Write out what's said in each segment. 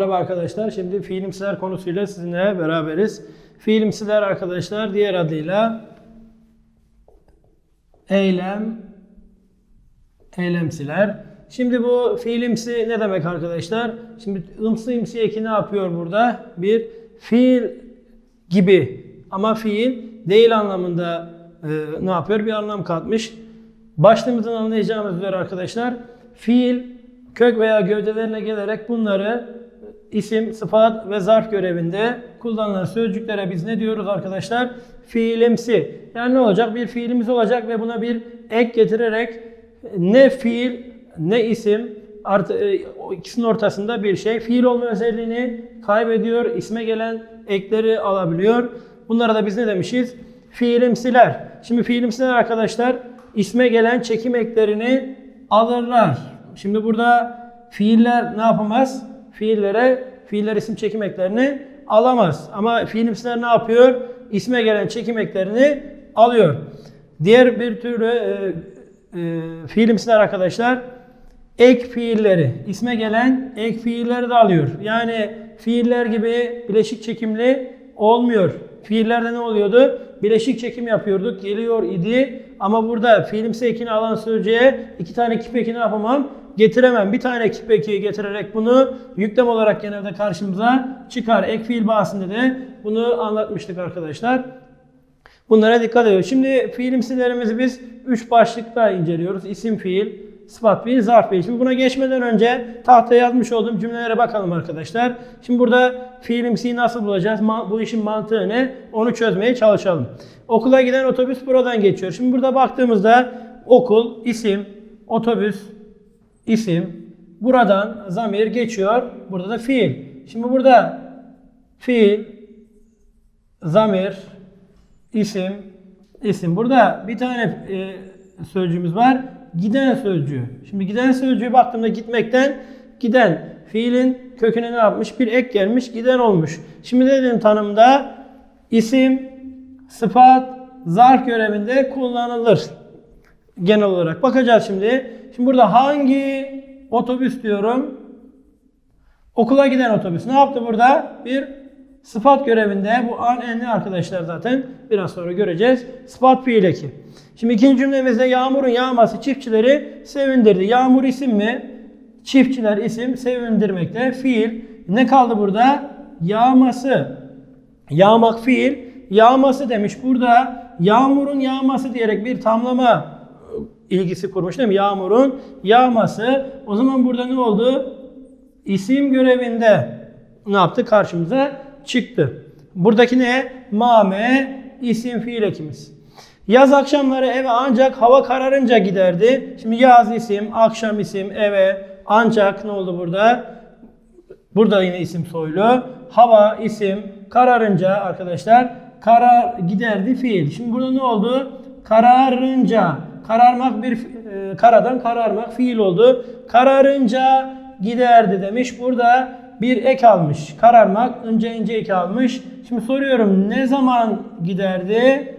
Merhaba arkadaşlar. Şimdi fiilimsiler konusuyla sizinle beraberiz. Fiilimsiler arkadaşlar diğer adıyla eylem, eylemsiler. Şimdi bu fiilimsi ne demek arkadaşlar? Şimdi ımsı imsi eki ne yapıyor burada? Bir fiil gibi ama fiil değil anlamında e, ne yapıyor? Bir anlam katmış. Başlığımızdan anlayacağımız üzere arkadaşlar fiil kök veya gövdelerine gelerek bunları isim, sıfat ve zarf görevinde kullanılan sözcüklere biz ne diyoruz arkadaşlar? Fiilimsi. Yani ne olacak? Bir fiilimiz olacak ve buna bir ek getirerek ne fiil ne isim artı e, ikisinin ortasında bir şey. Fiil olma özelliğini kaybediyor. isme gelen ekleri alabiliyor. Bunlara da biz ne demişiz? Fiilimsiler. Şimdi fiilimsiler arkadaşlar isme gelen çekim eklerini alırlar. Şimdi burada fiiller ne yapamaz? Fiillere, fiiller isim çekim eklerini alamaz. Ama fiilimsiler ne yapıyor? İsme gelen çekim eklerini alıyor. Diğer bir türlü e, e, fiilimsiler arkadaşlar ek fiilleri, isme gelen ek fiilleri de alıyor. Yani fiiller gibi bileşik çekimli olmuyor. Fiillerde ne oluyordu? Bileşik çekim yapıyorduk, geliyor idi. Ama burada fiilimsi ekini alan sözcüğe iki tane kip eki ne yapamam? Getiremem. Bir tane eki getirerek bunu yüklem olarak genelde karşımıza çıkar. Ek fiil bahsinde de bunu anlatmıştık arkadaşlar. Bunlara dikkat ediyoruz. Şimdi fiilimsilerimizi biz 3 başlıkta inceliyoruz. İsim fiil, sıfat fiil, zarf fiil. Şimdi buna geçmeden önce tahtaya yazmış olduğum cümlelere bakalım arkadaşlar. Şimdi burada fiilimsiyi nasıl bulacağız? Bu işin mantığı ne? Onu çözmeye çalışalım. Okula giden otobüs buradan geçiyor. Şimdi burada baktığımızda okul, isim, otobüs, isim, buradan zamir geçiyor. Burada da fiil. Şimdi burada fiil, zamir, isim, isim. Burada bir tane e, sözcüğümüz var. Giden sözcüğü. Şimdi giden sözcüğü baktığımda gitmekten giden. Fiilin köküne ne yapmış? Bir ek gelmiş, giden olmuş. Şimdi dedim tanımda isim, sıfat, zarf görevinde kullanılır. Genel olarak. Bakacağız şimdi. Şimdi burada hangi otobüs diyorum? Okula giden otobüs. Ne yaptı burada? Bir sıfat görevinde. Bu an enli arkadaşlar zaten. Biraz sonra göreceğiz. Sıfat fiil eki. Şimdi ikinci cümlemizde yağmurun yağması çiftçileri sevindirdi. Yağmur isim mi? Çiftçiler isim sevindirmekte. Fiil. Ne kaldı burada? Yağması. Yağmak fiil. Yağması demiş. Burada yağmurun yağması diyerek bir tamlama ilgisi kurmuş değil mi? Yağmurun yağması. O zaman burada ne oldu? İsim görevinde ne yaptı? Karşımıza çıktı. Buradaki ne? Mame isim fiil ekimiz. Yaz akşamları eve ancak hava kararınca giderdi. Şimdi yaz isim, akşam isim, eve ancak ne oldu burada? Burada yine isim soylu. Hava isim, kararınca arkadaşlar karar giderdi fiil. Şimdi burada ne oldu? Kararınca. Kararmak bir e, karadan kararmak fiil oldu. Kararınca giderdi demiş. Burada bir ek almış. Kararmak önce ince ek almış. Şimdi soruyorum ne zaman giderdi?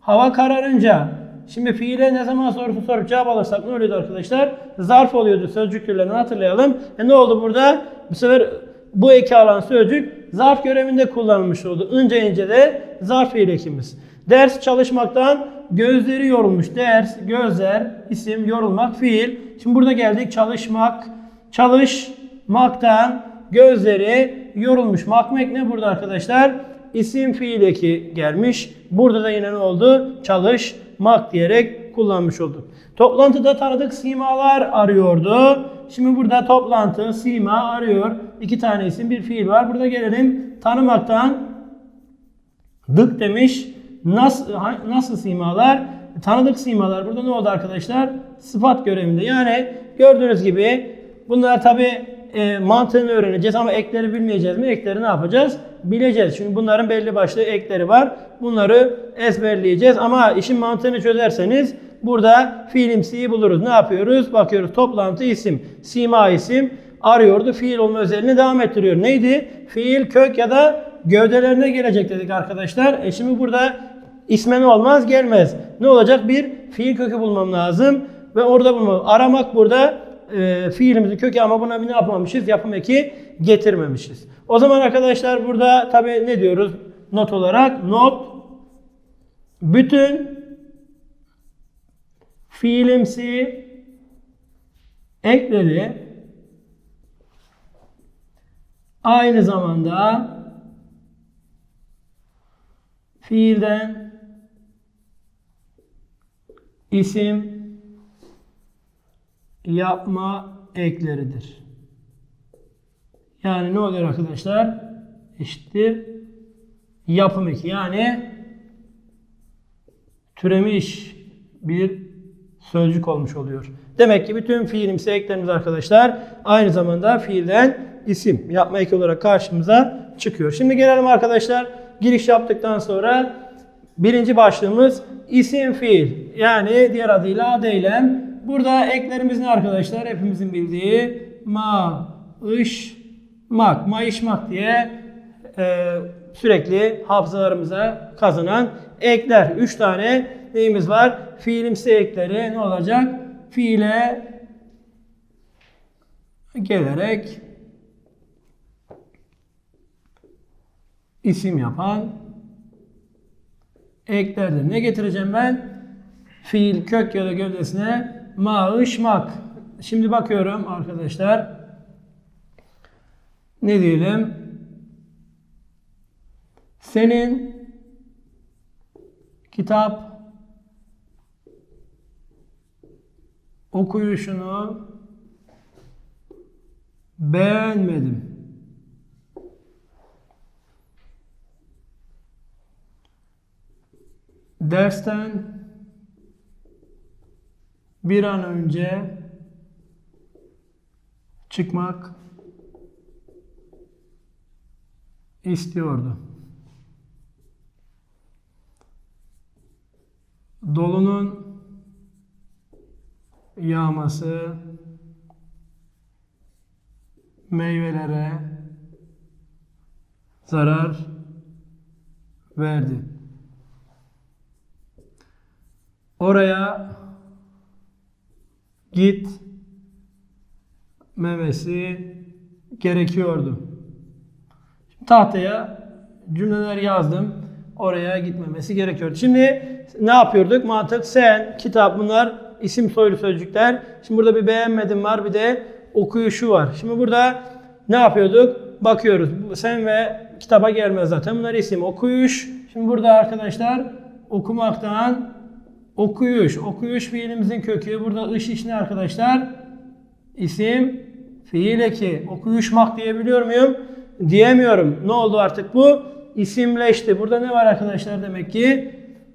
Hava kararınca. Şimdi fiile ne zaman sorusu sorup cevap alırsak ne oluyordu arkadaşlar? Zarf oluyordu sözcük türlerini hatırlayalım. E ne oldu burada? Bu sefer bu eki alan sözcük zarf görevinde kullanılmış oldu. Önce ince de zarf fiil ekimiz. Ders çalışmaktan gözleri yorulmuş. Ders, gözler, isim, yorulmak, fiil. Şimdi burada geldik çalışmak, çalışmaktan gözleri yorulmuş. Makmek ne burada arkadaşlar? İsim fiil eki gelmiş. Burada da yine ne oldu? Çalışmak diyerek kullanmış olduk. Toplantıda tanıdık simalar arıyordu. Şimdi burada toplantı, sima arıyor. İki tane isim, bir fiil var. Burada gelelim tanımaktan dık demiş. Nasıl, nasıl simalar? Tanıdık simalar. Burada ne oldu arkadaşlar? Sıfat görevinde. Yani gördüğünüz gibi bunlar tabi e, mantığını öğreneceğiz ama ekleri bilmeyeceğiz mi? Ekleri ne yapacağız? Bileceğiz. Çünkü bunların belli başlı ekleri var. Bunları ezberleyeceğiz ama işin mantığını çözerseniz burada fiilimsiyi buluruz. Ne yapıyoruz? Bakıyoruz toplantı isim, sima isim arıyordu. Fiil olma özelliğini devam ettiriyor. Neydi? Fiil kök ya da gövdelerine gelecek dedik arkadaşlar. E şimdi burada isme olmaz? Gelmez. Ne olacak? Bir fiil kökü bulmam lazım ve orada bulmam. Aramak burada e, fiilimizin kökü ama buna bir ne yapmamışız? Yapım eki getirmemişiz. O zaman arkadaşlar burada tabi ne diyoruz not olarak? Not bütün fiilimsi ekleri aynı zamanda fiilden isim yapma ekleridir. Yani ne oluyor arkadaşlar? Eşittir yapım eki. Yani türemiş bir sözcük olmuş oluyor. Demek ki bütün fiilimsi eklerimiz arkadaşlar aynı zamanda fiilden isim yapma eki olarak karşımıza çıkıyor. Şimdi gelelim arkadaşlar giriş yaptıktan sonra birinci başlığımız isim fiil. Yani diğer adıyla ad eylem. Burada eklerimiz ne arkadaşlar? Hepimizin bildiği ma, ış, mak, mayışmak diye e, sürekli hafızalarımıza kazanan ekler. Üç tane neyimiz var? Fiilimsi ekleri ne olacak? Fiile gelerek isim yapan eklerdir. Ne getireceğim ben? Fiil kök ya da gövdesine maaşmak. Şimdi bakıyorum arkadaşlar. Ne diyelim? Senin kitap okuyuşunu beğenmedim. Dersten bir an önce çıkmak istiyordu. Dolunun yağması meyvelere zarar verdi. Oraya git memesi gerekiyordu. Şimdi tahtaya cümleler yazdım. Oraya gitmemesi gerekiyordu. Şimdi ne yapıyorduk? Mantık sen, kitap bunlar isim soylu sözcükler. Şimdi burada bir beğenmedim var bir de okuyuşu var. Şimdi burada ne yapıyorduk? Bakıyoruz. Sen ve kitaba gelmez zaten. Bunlar isim. Okuyuş. Şimdi burada arkadaşlar okumaktan okuyuş. Okuyuş fiilimizin kökü. Burada ış iş ne arkadaşlar? İsim fiil eki. Okuyuşmak diyebiliyor muyum? Diyemiyorum. Ne oldu artık bu? İsimleşti. Burada ne var arkadaşlar demek ki?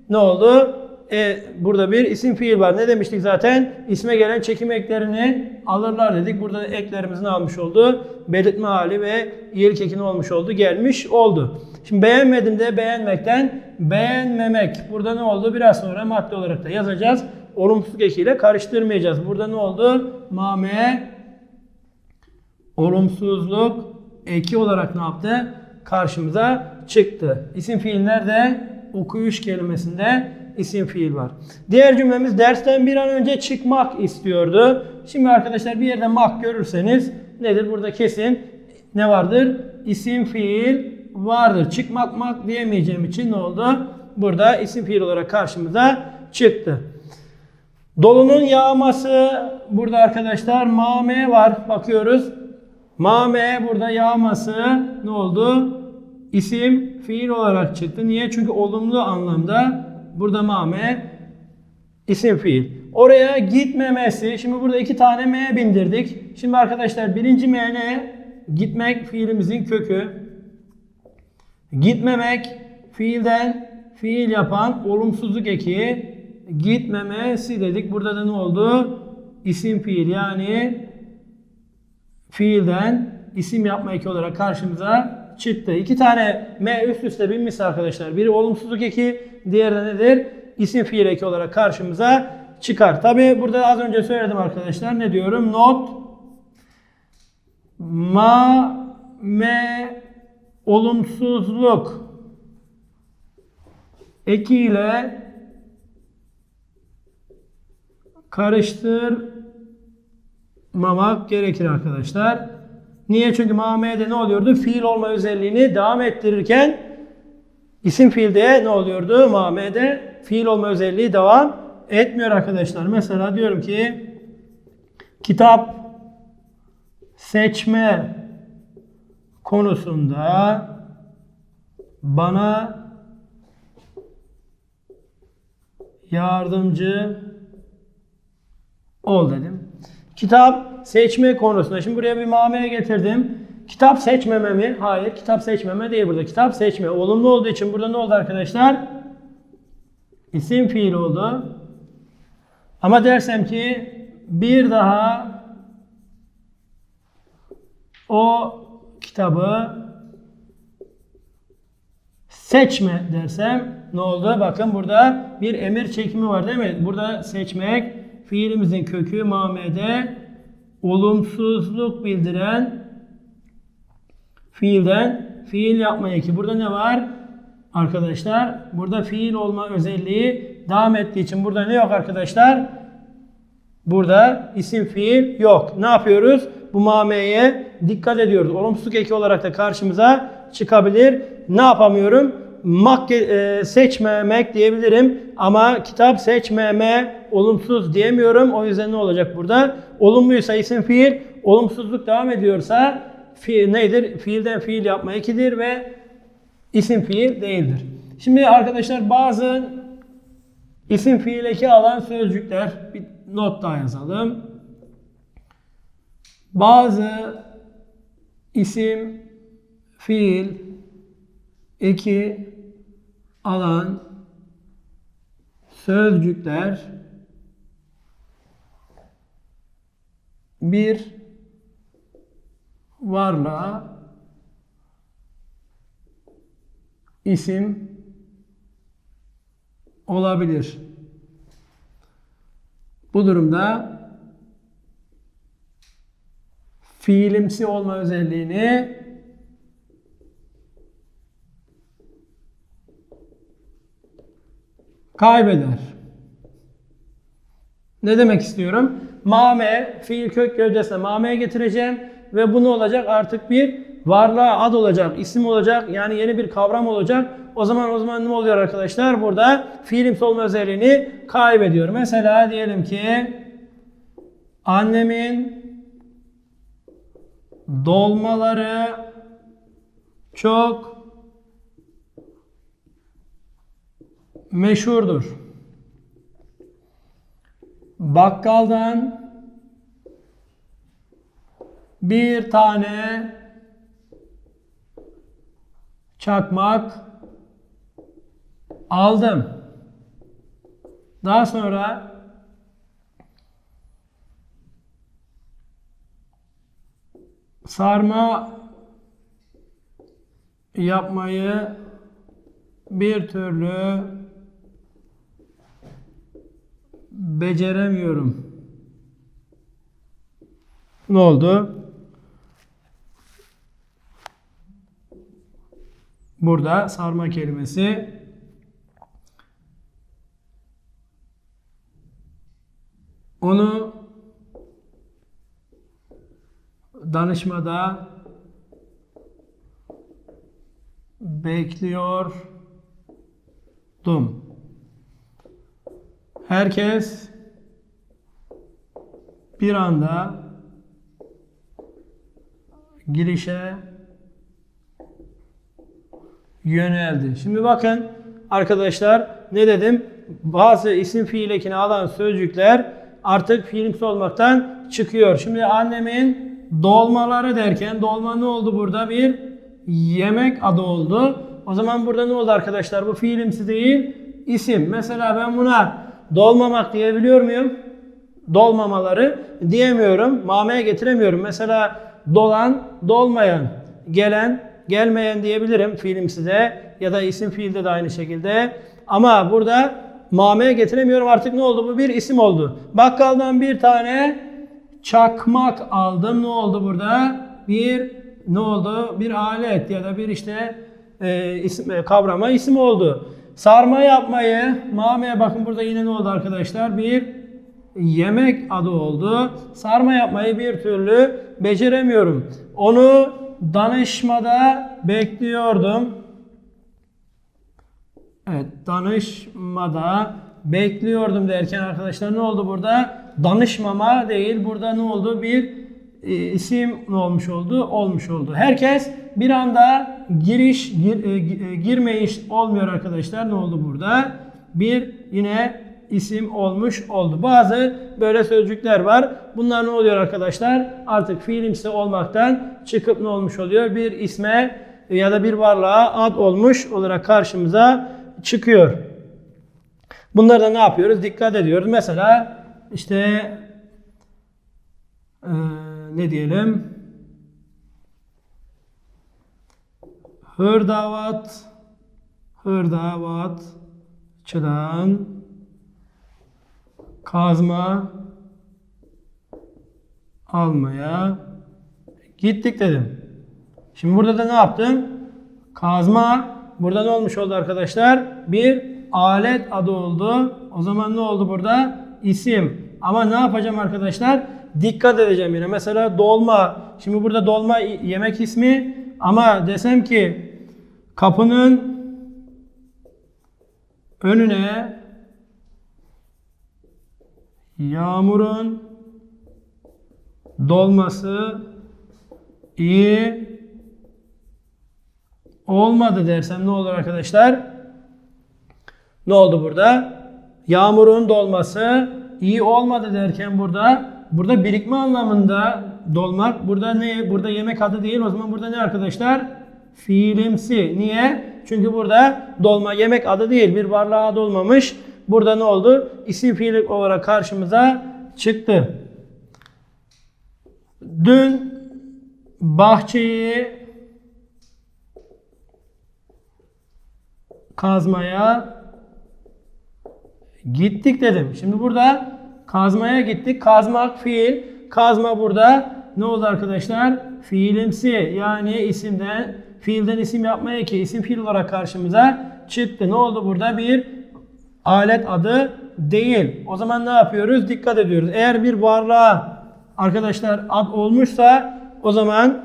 Ne oldu? E, burada bir isim fiil var. Ne demiştik zaten? İsme gelen çekim eklerini alırlar dedik. Burada eklerimizin almış oldu. Belirtme hali ve iyilik ekini olmuş oldu. Gelmiş oldu. Şimdi beğenmedim de beğenmekten beğenmemek. Burada ne oldu? Biraz sonra madde olarak da yazacağız. Olumsuzluk ekiyle karıştırmayacağız. Burada ne oldu? Mame olumsuzluk eki olarak ne yaptı? Karşımıza çıktı. İsim fiiller de okuyuş kelimesinde isim fiil var. Diğer cümlemiz dersten bir an önce çıkmak istiyordu. Şimdi arkadaşlar bir yerde mak görürseniz nedir? Burada kesin ne vardır? İsim fiil vardır. Çıkmak mak diyemeyeceğim için ne oldu? Burada isim fiil olarak karşımıza çıktı. Dolunun yağması burada arkadaşlar mame var. Bakıyoruz. Mame burada yağması ne oldu? İsim fiil olarak çıktı. Niye? Çünkü olumlu anlamda burada mame isim fiil. Oraya gitmemesi. Şimdi burada iki tane M bindirdik. Şimdi arkadaşlar birinci M ne? Gitmek fiilimizin kökü. Gitmemek fiilden fiil yapan olumsuzluk eki gitmemesi dedik. Burada da ne oldu? İsim fiil yani fiilden isim yapma eki olarak karşımıza çıktı. İki tane M üst üste binmiş arkadaşlar. Biri olumsuzluk eki, diğeri de nedir? İsim fiil eki olarak karşımıza çıkar. Tabi burada az önce söyledim arkadaşlar. Ne diyorum? Not ma me olumsuzluk ekiyle yapmamak gerekir arkadaşlar. Niye? Çünkü mamede ne oluyordu? Fiil olma özelliğini devam ettirirken isim fiilde ne oluyordu? Mamede fiil olma özelliği devam etmiyor arkadaşlar. Mesela diyorum ki kitap seçme konusunda bana yardımcı ol dedim. Kitap seçme konusunda. Şimdi buraya bir mameye getirdim. Kitap seçmeme mi? Hayır. Kitap seçmeme değil burada. Kitap seçme. Olumlu olduğu için burada ne oldu arkadaşlar? İsim fiil oldu. Ama dersem ki bir daha o kitabı seçme dersem ne oldu? Bakın burada bir emir çekimi var değil mi? Burada seçmek fiilimizin kökü mamede olumsuzluk bildiren fiilden fiil yapmaya ki burada ne var? Arkadaşlar burada fiil olma özelliği devam ettiği için burada ne yok arkadaşlar? Burada isim fiil yok. Ne yapıyoruz? Bu mameye dikkat ediyoruz. Olumsuzluk eki olarak da karşımıza çıkabilir. Ne yapamıyorum? Mak e, seçmemek diyebilirim ama kitap seçmeme olumsuz diyemiyorum. O yüzden ne olacak burada? Olumluysa isim fiil, olumsuzluk devam ediyorsa fiil nedir? Fiilden fiil yapma ekidir ve isim fiil değildir. Şimdi arkadaşlar bazı isim fiil eki alan sözcükler bir not daha yazalım. Bazı isim fiil eki alan sözcükler bir varlığa isim olabilir. Bu durumda fiilimsi olma özelliğini kaybeder. Ne demek istiyorum? Mame, fiil kök gövdesine mameye getireceğim ve bu ne olacak? Artık bir varlığa ad olacak, isim olacak, yani yeni bir kavram olacak. O zaman o zaman ne oluyor arkadaşlar? Burada fiilimsi olma özelliğini kaybediyor. Mesela diyelim ki annemin dolmaları çok meşhurdur. Bakkaldan bir tane çakmak aldım. Daha sonra sarma yapmayı bir türlü beceremiyorum. Ne oldu? Burada sarma kelimesi onu danışmada bekliyordum. Herkes bir anda girişe yöneldi. Şimdi bakın arkadaşlar ne dedim? Bazı isim fiil alan sözcükler artık fiilimsi olmaktan çıkıyor. Şimdi annemin dolmaları derken dolma ne oldu burada? Bir yemek adı oldu. O zaman burada ne oldu arkadaşlar? Bu fiilimsi değil, isim. Mesela ben buna dolmamak diyebiliyor muyum? Dolmamaları diyemiyorum. Mameye getiremiyorum. Mesela dolan, dolmayan, gelen, gelmeyen diyebilirim fiilimsi de ya da isim fiilde de aynı şekilde. Ama burada mameye getiremiyorum. Artık ne oldu? Bu bir isim oldu. Bakkaldan bir tane çakmak aldım. Ne oldu burada? Bir ne oldu? Bir alet ya da bir işte e, isim, e, kavrama isim oldu. Sarma yapmayı, mameye bakın burada yine ne oldu arkadaşlar? Bir yemek adı oldu. Sarma yapmayı bir türlü beceremiyorum. Onu danışmada bekliyordum. Evet, danışmada bekliyordum derken arkadaşlar ne oldu burada? Danışmama değil, burada ne oldu? Bir e, isim ne olmuş oldu? Olmuş oldu. Herkes bir anda giriş, gir, e, e, girmeyiş olmuyor arkadaşlar. Ne oldu burada? Bir yine isim olmuş oldu. Bazı böyle sözcükler var. Bunlar ne oluyor arkadaşlar? Artık fiilimsi olmaktan çıkıp ne olmuş oluyor? Bir isme ya da bir varlığa ad olmuş olarak karşımıza çıkıyor. Bunlarda ne yapıyoruz? Dikkat ediyoruz. Mesela işte eee, ne diyelim? Hırdavat Hırdavat Çıran Kazma Almaya Gittik dedim. Şimdi burada da ne yaptım? Kazma. Burada ne olmuş oldu arkadaşlar? Bir alet adı oldu. O zaman ne oldu burada? İsim. Ama ne yapacağım arkadaşlar? Dikkat edeceğim yine. Mesela dolma. Şimdi burada dolma yemek ismi. Ama desem ki kapının önüne yağmurun dolması iyi olmadı dersem ne olur arkadaşlar? Ne oldu burada? Yağmurun dolması iyi olmadı derken burada burada birikme anlamında dolmak burada ne? Burada yemek adı değil. O zaman burada ne arkadaşlar? Fiilimsi. Niye? Çünkü burada dolma yemek adı değil. Bir varlığa adı olmamış. Burada ne oldu? İsim fiil olarak karşımıza çıktı. Dün bahçeyi kazmaya gittik dedim. Şimdi burada kazmaya gittik. Kazmak fiil. Kazma burada ne oldu arkadaşlar? Fiilimsi. Yani isimden fiilden isim yapmaya ki isim fiil olarak karşımıza çıktı. Ne oldu burada? Bir alet adı değil. O zaman ne yapıyoruz? Dikkat ediyoruz. Eğer bir varlığa arkadaşlar ad olmuşsa o zaman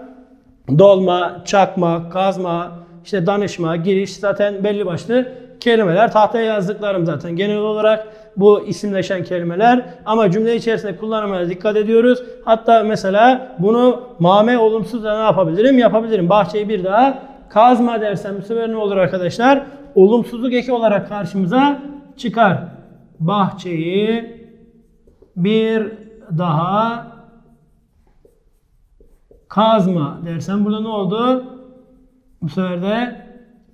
dolma, çakma, kazma, işte danışma, giriş zaten belli başlı kelimeler. Tahtaya yazdıklarım zaten genel olarak bu isimleşen kelimeler ama cümle içerisinde kullanımına dikkat ediyoruz. Hatta mesela bunu mame olumsuz da ne yapabilirim? Yapabilirim. Bahçeyi bir daha kazma dersem bu sefer ne olur arkadaşlar? Olumsuzluk eki olarak karşımıza çıkar. Bahçeyi bir daha kazma dersem burada ne oldu? Bu sefer de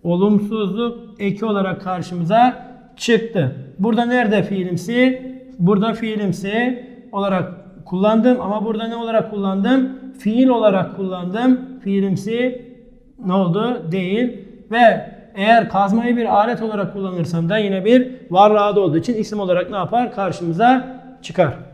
olumsuzluk eki olarak karşımıza çıktı. Burada nerede fiilimsi? Burada fiilimsi olarak kullandım ama burada ne olarak kullandım? Fiil olarak kullandım. Fiilimsi ne oldu? Değil. Ve eğer kazmayı bir alet olarak kullanırsam da yine bir varlığa da olduğu için isim olarak ne yapar? Karşımıza çıkar.